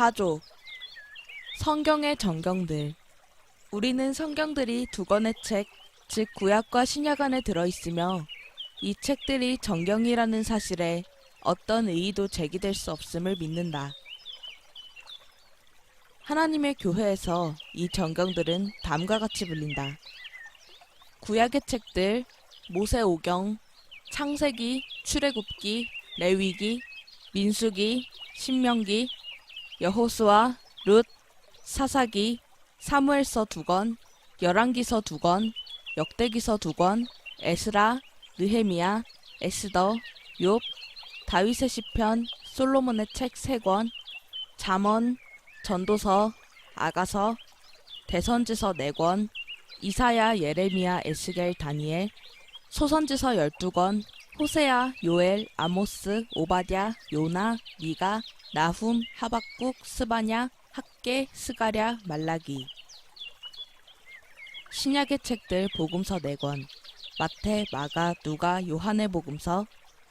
4조 성경의 정경들 우리는 성경들이 두 권의 책, 즉 구약과 신약 안에 들어있으며 이 책들이 정경이라는 사실에 어떤 의의도 제기될 수 없음을 믿는다. 하나님의 교회에서 이 정경들은 다음과 같이 불린다. 구약의 책들, 모세오경, 창세기, 출애굽기, 레위기, 민수기, 신명기, 여호수아, 룻, 사사기, 사무엘서 두 권, 열왕기서 두 권, 역대기서 두 권, 에스라, 느헤미야, 에스더, 욥, 다윗의 시편, 솔로몬의 책 세 권, 잠언, 전도서, 아가서, 대선지서 네 권, 이사야, 예레미야, 에스겔, 다니엘, 소선지서 열두 권, 호세아, 요엘, 아모스, 오바댜, 요나, 미가, 나훔, 하박국, 스바냐, 학계, 스가랴, 말라기. 신약의 책들 복음서 4권, 마태, 마가, 누가, 요한의 복음서,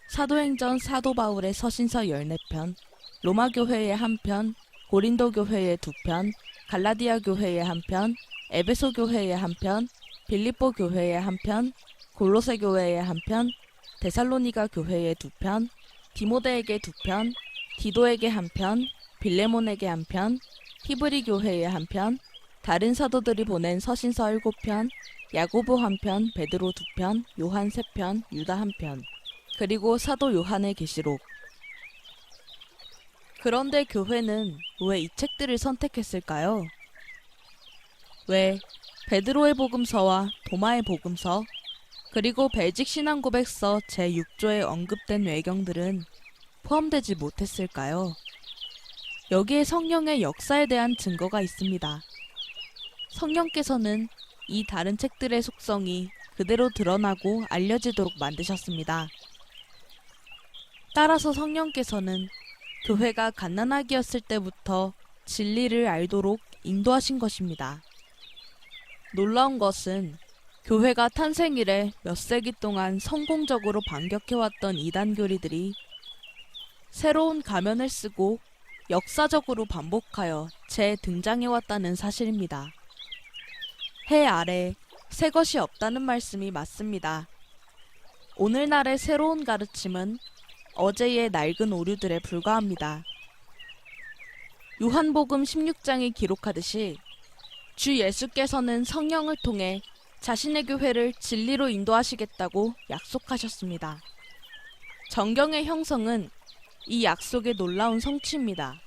사도행전 사도 바울의 서신서 14편, 로마 교회의 한 편, 고린도 교회의 두 편, 갈라디아 교회의 한 편, 에베소 교회의 한 편, 빌립보 교회의 한 편, 골로새 교회의 한 편, 데살로니가 교회의 두 편, 디모데에게 두 편, 디도에게 한 편, 빌레몬에게 한 편, 히브리 교회에 한 편, 다른 사도들이 보낸 서신서 일곱 편, 야고보 한 편, 베드로 두 편, 요한 세 편, 유다 한 편, 그리고 사도 요한의 계시록. 그런데 교회는 왜 이 책들을 선택했을까요? 왜 베드로의 복음서와 도마의 복음서, 그리고 벨직 신앙 고백서 제6조에 언급된 외경들은 포함되지 못했을까요? 여기에 성령의 역사에 대한 증거가 있습니다. 성령께서는 이 다른 책들의 속성이 그대로 드러나고 알려지도록 만드셨습니다. 따라서 성령께서는 교회가 갓난아기였을 때부터 진리를 알도록 인도하신 것입니다. 놀라운 것은 교회가 탄생 이래 몇 세기 동안 성공적으로 반격해왔던 이단 교리들이 새로운 가면을 쓰고 역사적으로 반복하여 재등장해왔다는 사실입니다. 해 아래 새 것이 없다는 말씀이 맞습니다. 오늘날의 새로운 가르침은 어제의 낡은 오류들에 불과합니다. 요한복음 16장이 기록하듯이 주 예수께서는 성령을 통해 자신의 교회를 진리로 인도하시겠다고 약속하셨습니다. 정경의 형성은 이 약속의 놀라운 성취입니다.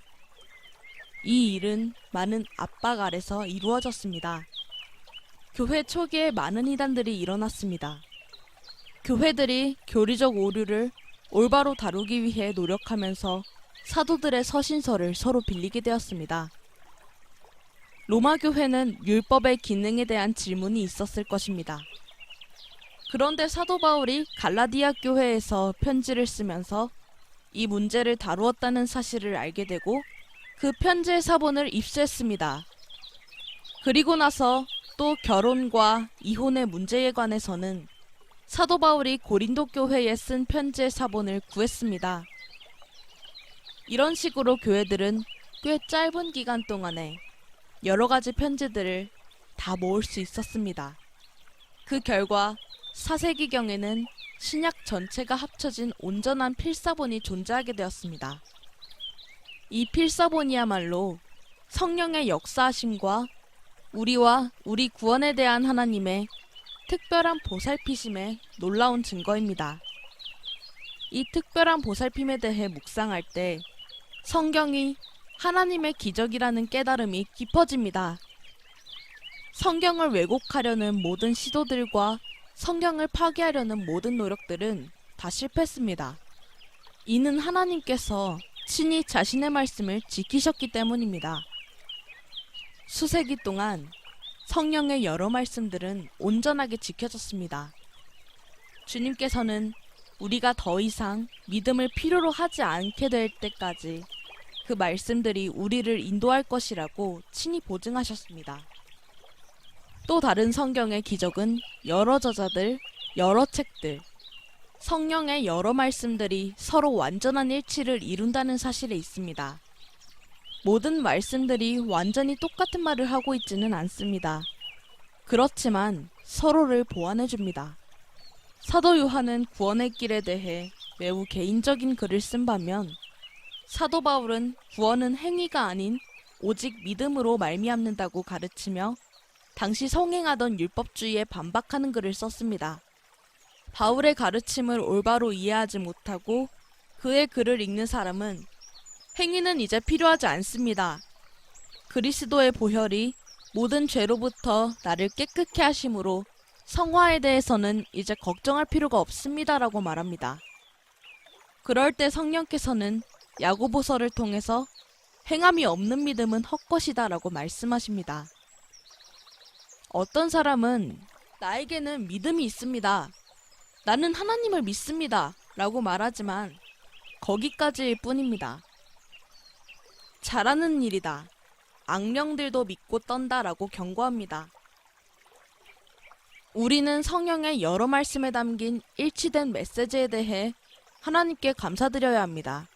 이 일은 많은 압박 아래서 이루어졌습니다. 교회 초기에 많은 이단들이 일어났습니다. 교회들이 교리적 오류를 올바로 다루기 위해 노력하면서 사도들의 서신서를 서로 빌리게 되었습니다. 로마 교회는 율법의 기능에 대한 질문이 있었을 것입니다. 그런데 사도 바울이 갈라디아 교회에서 편지를 쓰면서 이 문제를 다루었다는 사실을 알게 되고 그 편지의 사본을 입수했습니다. 그리고 나서 또 결혼과 이혼의 문제에 관해서는 사도 바울이 고린도 교회에 쓴 편지의 사본을 구했습니다. 이런 식으로 교회들은 꽤 짧은 기간 동안에 여러 가지 편지들을 다 모을 수 있었습니다. 그 결과 사세기경에는 신약 전체가 합쳐진 온전한 필사본이 존재하게 되었습니다. 이 필사본이야말로 성령의 역사하심과 우리와 우리 구원에 대한 하나님의 특별한 보살피심의 놀라운 증거입니다. 이 특별한 보살핌에 대해 묵상할 때 성경이 하나님의 기적이라는 깨달음이 깊어집니다. 성경을 왜곡하려는 모든 시도들과 성경을 파괴하려는 모든 노력들은 다 실패했습니다. 이는 하나님께서 친히 자신의 말씀을 지키셨기 때문입니다. 수세기 동안 성령의 여러 말씀들은 온전하게 지켜졌습니다. 주님께서는 우리가 더 이상 믿음을 필요로 하지 않게 될 때까지 그 말씀들이 우리를 인도할 것이라고 친히 보증하셨습니다. 또 다른 성경의 기적은 여러 저자들, 여러 책들, 성령의 여러 말씀들이 서로 완전한 일치를 이룬다는 사실에 있습니다. 모든 말씀들이 완전히 똑같은 말을 하고 있지는 않습니다. 그렇지만 서로를 보완해 줍니다. 사도 요한은 구원의 길에 대해 매우 개인적인 글을 쓴 반면 사도 바울은 구원은 행위가 아닌 오직 믿음으로 말미암는다고 가르치며 당시 성행하던 율법주의에 반박하는 글을 썼습니다. 바울의 가르침을 올바로 이해하지 못하고 그의 글을 읽는 사람은 행위는 이제 필요하지 않습니다. 그리스도의 보혈이 모든 죄로부터 나를 깨끗게 하심으로 성화에 대해서는 이제 걱정할 필요가 없습니다라고 말합니다. 그럴 때 성령께서는 야고보서를 통해서 행함이 없는 믿음은 헛것이다라고 말씀하십니다. 어떤 사람은 나에게는 믿음이 있습니다. 나는 하나님을 믿습니다. 라고 말하지만 거기까지일 뿐입니다. 잘하는 일이다. 악령들도 믿고 떤다 라고 경고합니다. 우리는 성령의 여러 말씀에 담긴 일치된 메시지에 대해 하나님께 감사드려야 합니다.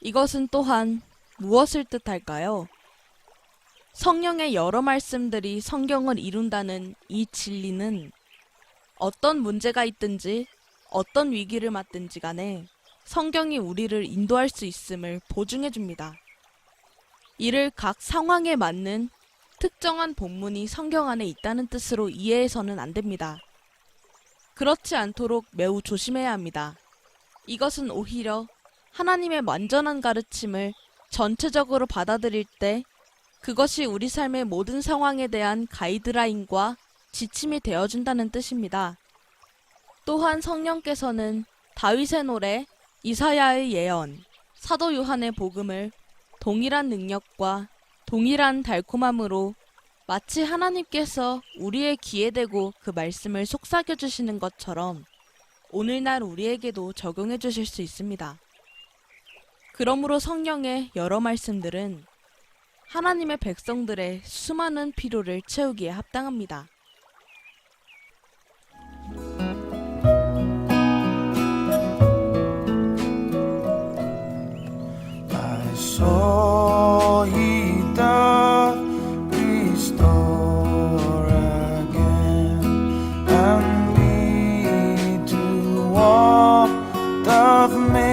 이것은 또한 무엇을 뜻할까요? 성령의 여러 말씀들이 성경을 이룬다는 이 진리는 어떤 문제가 있든지 어떤 위기를 맞든지 간에 성경이 우리를 인도할 수 있음을 보증해 줍니다. 이를 각 상황에 맞는 특정한 본문이 성경 안에 있다는 뜻으로 이해해서는 안 됩니다. 그렇지 않도록 매우 조심해야 합니다. 이것은 오히려 하나님의 완전한 가르침을 전체적으로 받아들일 때 그것이 우리 삶의 모든 상황에 대한 가이드라인과 지침이 되어준다는 뜻입니다. 또한 성령께서는 다윗의 노래, 이사야의 예언, 사도 요한의 복음을 동일한 능력과 동일한 달콤함으로 마치 하나님께서 우리의 귀에 대고 그 말씀을 속삭여 주시는 것처럼 오늘날 우리에게도 적용해 주실 수 있습니다. 그러므로 성령의 여러 말씀들은 하나님의 백성들의 수많은 필요를 채우기에 합당합니다. of me.